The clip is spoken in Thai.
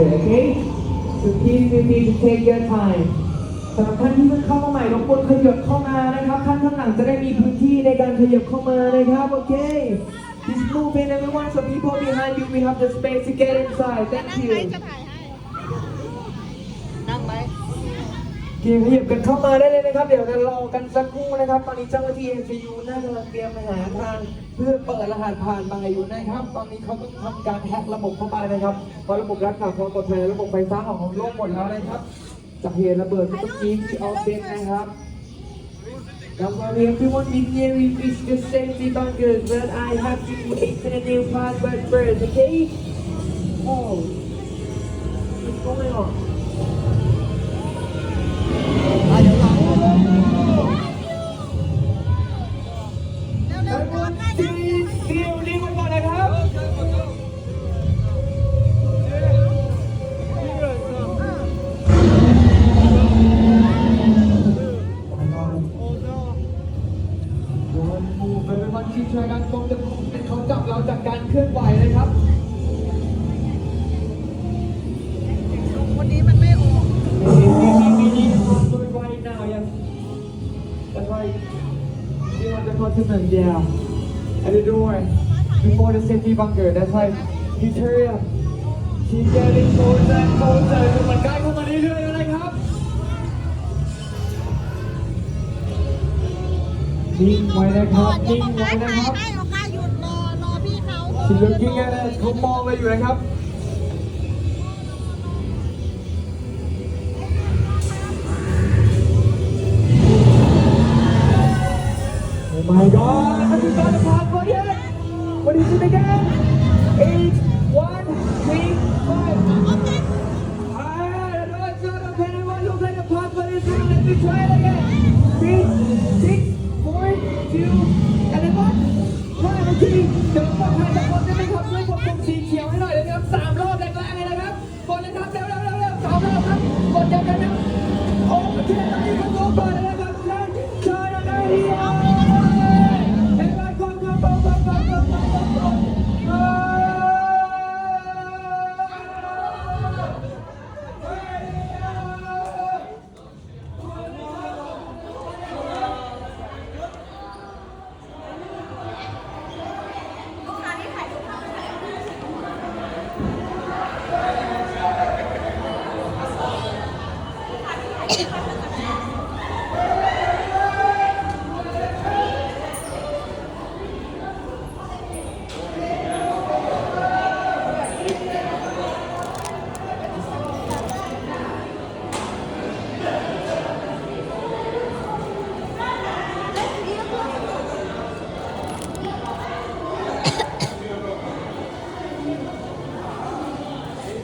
longer, okay? So please feel free to take your time. สำหรับท่านที่เพิ่งเข้ามาใหม่รบกวนขยับเข้ามานะครับ ท่านข้างหลังจะได้มีพื้นที่ในการขยับเข้ามานะครับ โอเค Please move in everyone so people behind you we have the space to get inside. Thank you. จะถ่ายให้ นั่งไหม เกียร์ขยับกันเข้ามาได้เลยนะครับ เดี๋ยวจะรอกันสักครู่นะครับ ตอนนี้เจ้าหน้าที่ NCU น่ากำลังเตรียมหาทางเพื่อเปิดรหัสผ่านมาอยู่นะครับ ตอนนี้เขาต้องทำการแฮกระบบเข้ามานะครับเพราะระบบรักษาความปลอดภัยระบบไฟฟ้าของของโลกหมดแล้วนะครับ จากเหตุระเบิดเมื่อกี้ที่ออฟฟิศนะครับ Now while everyone in here we reach the safety bunkers but I have to enter the new password first, okay? Oh, what's going on? เราจากการเคลื่อนไหวเลยครับวันนี้มันไม่ออก We need we need a password right now yes that's right we want the continent yeah at the door before the safety bunker that's right Victoria she's getting closer and closer คือมันใกล้เข้ามาเรื่อยๆแล้วนะครับนิ่งไว้นะครับเดี๋ยวนิ่งผมไว้ถ่ายนะครับ เขา She looking at us เขามองเลยอยู่นะครับ